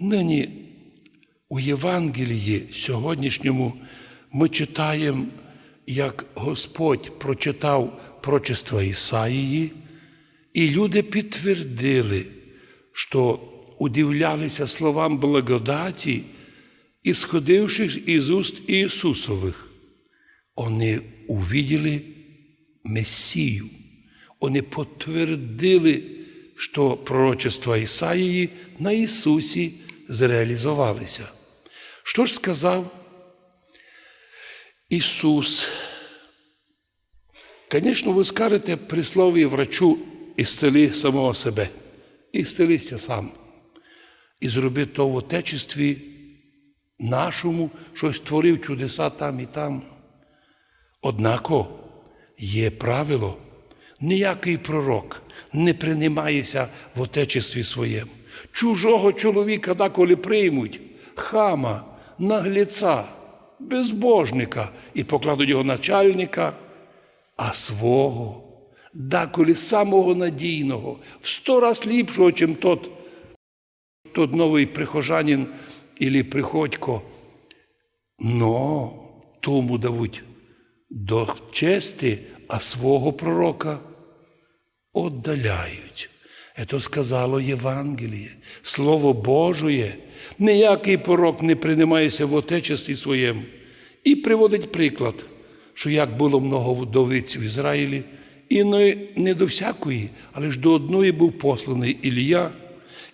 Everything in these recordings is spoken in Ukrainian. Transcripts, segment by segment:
Нині у Євангелії сьогоднішньому ми читаємо, як Господь прочитав прочество Ісаїї, і люди підтвердили, що удивлялися словам благодаті, исходивших из уст Иисусовых. Вони увидели Месію. Вони підтвердили, що пророчества Ісаїї на Ісусі зреалізувалися. Що ж сказав Ісус? Звісно, ви скажете прислов'я врачу ісцели самого себе, ісцелися сам. І зроби то в Отечестві нашому, щось творив чудеса там і там. Однако є правило, ніякий пророк не приймається в Отечестві своєму. Чужого чоловіка деколи приймуть, хама, нагліця, безбожника і покладуть його начальника, а свого, деколи самого надійного, в сто раз ліпшого, чим тот, тот новий прихожанин или приходько. Но тому дадуть до чести, а свого пророка віддаляють. Це сказало Євангеліє, Слово Божоє. Ніякий пророк не приймається в отечестві своєму. І приводить приклад, що як було много вдовиць в Ізраїлі, і не, до всякої, але ж до одної був посланий Ілія.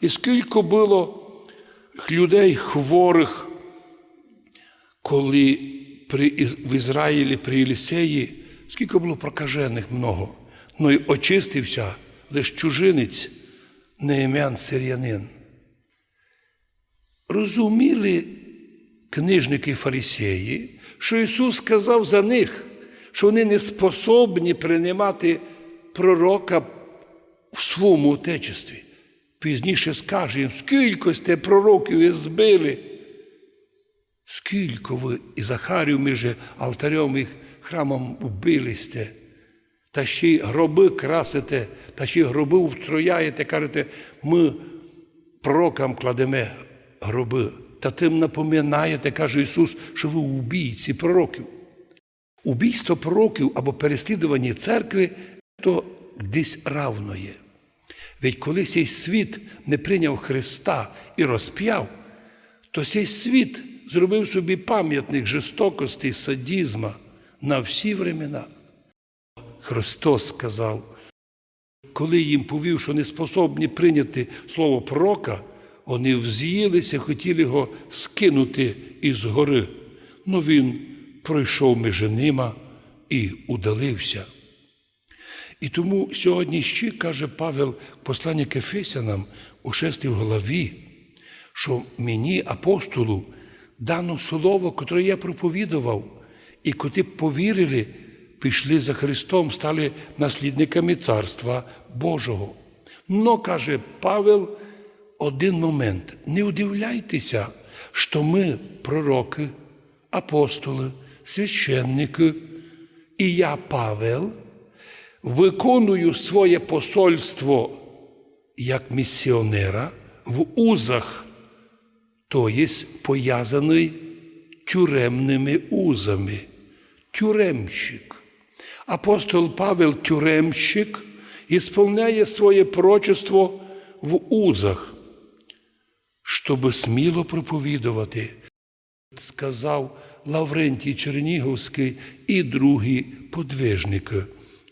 І скільки було людей хворих, коли при, в Ізраїлі при Єлісеї, скільки було прокажених много, ну і очистився лише чужинець, неім'ян сир'янин. Розуміли книжники фарисеї, що Ісус сказав за них, що вони не способні приймати пророка в своєму отечестві. Пізніше скаже їм, скільки сте пророків і збили. Скільки ви і Захарію між алтарем і храмом убили сте, та ще й гроби красите, та ще й гроби устрояєте, кажете, ми пророкам кладемо гроби. Та тим напоминаєте, каже Ісус, що ви убійці пророків. Убійство пророків або переслідування церкви то десь равно є. Ведь коли цей світ не прийняв Христа і розп'яв, то цей світ зробив собі пам'ятник жорстокості, садізма на всі времена. Христос сказав, коли їм повів, що не способні прийняти слово пророка, вони вз'їлися, хотіли його скинути із гори. Но він пройшов між ними і удалився. І тому сьогодні ще каже Павел, послання к Ефесянам у шестій главі, що мені, апостолу, дано слово, котре я проповідував, і коти повірили, пішли за Христом, стали наслідниками Царства Божого. Но, каже Павел, один момент. Не удивляйтеся, що ми, пророки, апостоли, священники, і я, Павел, виконую своє посольство як місіонера в узах, то є пов'язаний тюремними узами. Тюремщик. Апостол Павел тюремщик ісполняє своє прочество в узах, щоб сміло проповідувати, сказав Лаврентій Чернігівський і другі подвижники.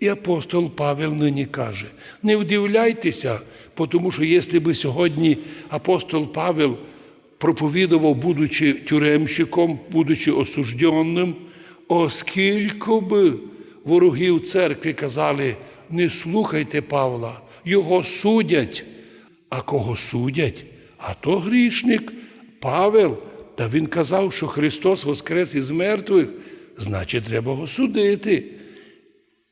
І апостол Павел нині каже: не вдивляйтеся, тому що якщо би сьогодні апостол Павел проповідував, будучи тюремщиком, будучи осужденним, оскільки би ворогів церкви казали, не слухайте Павла, його судять. А кого судять? А то грішник Павел. Та він казав, що Христос воскрес із мертвих, значить, треба його судити.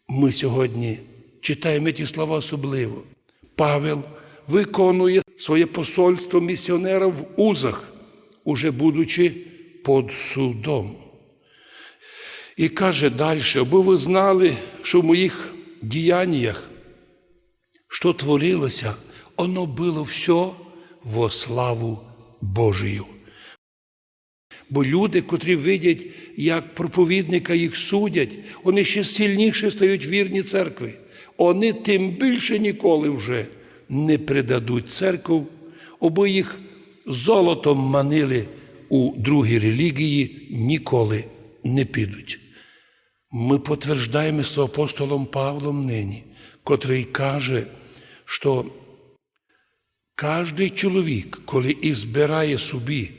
Ми сьогодні читаємо ті слова особливо. Павел виконує своє посольство місіонера в узах, уже будучи під судом. І каже далі, аби ви знали, що в моїх діяннях, що творилося, воно було все во славу Божою. Бо люди, котрі видять, як проповідника їх судять, вони ще сильніше стають вірні церкви. Вони тим більше ніколи вже не предадуть церкву, або їх золотом манили у другі релігії, ніколи не підуть. Ми потверждаємо з апостолом Павлом нині, котрий каже, що кожний чоловік, коли і збирає собі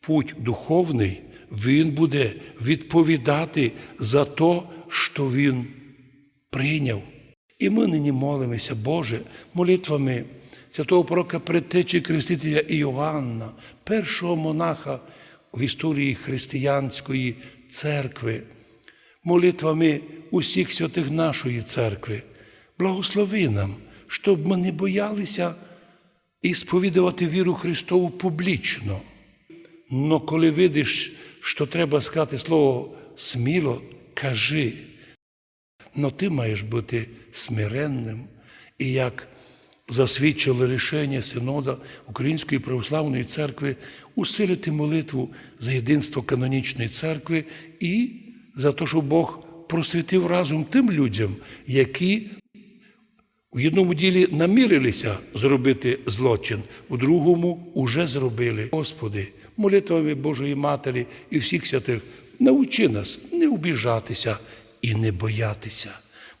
путь духовний, він буде відповідати за те, що він прийняв. І ми нині молимося, Боже, молитвами святого пророка Предтечі Крестителя Іоанна, першого монаха в історії християнської церкви, молитвами усіх святих нашої церкви. Благослови нам, щоб ми не боялися і сповідувати віру Христову публічно. Но коли видиш, що треба сказати слово сміло, кажи. Но ти маєш бути смиренним. І як засвідчило рішення Синода Української православної церкви усилити молитву за єдинство канонічної церкви і за те, що Бог просвітив разом тим людям, які в одному ділі намірилися зробити злочин, у другому уже зробили. Господи, молитвами Божої Матері і всіх святих, научи нас не обіжатися і не боятися.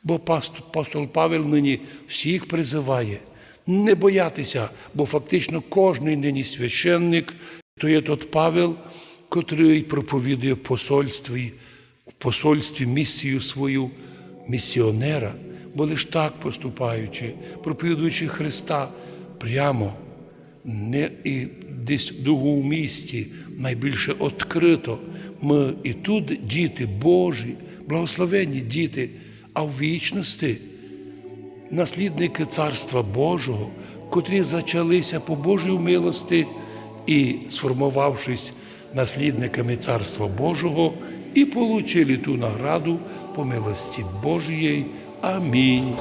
Бо апостол Павел нині всіх призиває не боятися, бо фактично кожний нині священник, то є тот Павел, котрий проповідує посольстві, посольстві місію свою місіонера, бо лиш так поступаючи, проповідуючи Христа прямо, не і десь в другому місті, найбільше відкрито. Ми і тут діти Божі, благословенні діти, а в вічності наслідники Царства Божого, котрі зачалися по Божій милості і, сформувавшись наслідниками Царства Божого, і получили ту награду по милості Божій. Амінь.